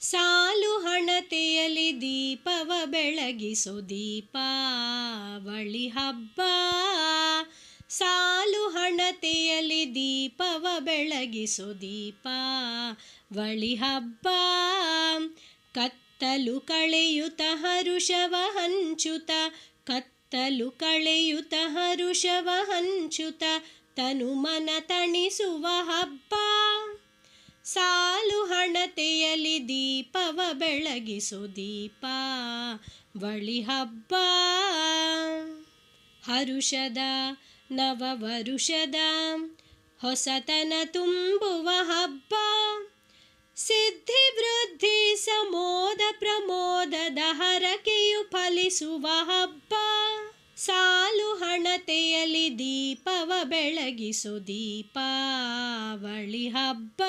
ಸಾಲು ಹಣತೆಯಲಿ ದೀಪವ ಬೆಳಗಿಸೋ ದೀಪಾವಳಿ ಹಬ್ಬ. ಸಾಲು ಹಣತೆಯಲಿ ದೀಪವ ಬೆಳಗಿಸೋ ದೀಪಾವಳಿ ಹಬ್ಬ. ಕತ್ತಲು ಕಳೆಯುತ ಹರುಷವ ಹಂಚುತ ಕತ್ತಲು ಕಳೆಯುತ ಹರುಷವ ಹಂಚುತ ತನು ಮನ ತಣಿಸುವ ಹಬ್ಬ. ಸಾಲು ಹಣತೆಯಲಿ ದೀಪವ ದೀಪ ಬಳಿ ಹಬ್ಬ. ಹರುಷದ, ನವವರುಷದ, ಹೊಸತನ ತುಂಬುವ ಹಬ್ಬ. ಸಿದ್ಧಿ ವೃದ್ಧಿ ಸಮೋದ ಪ್ರಮೋದದ ಹರಕೆಯು ಫಲಿಸುವ ಹಬ್ಬ. ಸಾಲು ಹಣತೆಯಲ್ಲಿ ದೀಪವ ಬೆಳಗಿಸು ದೀಪಾವಳಿ ಹಬ್ಬ.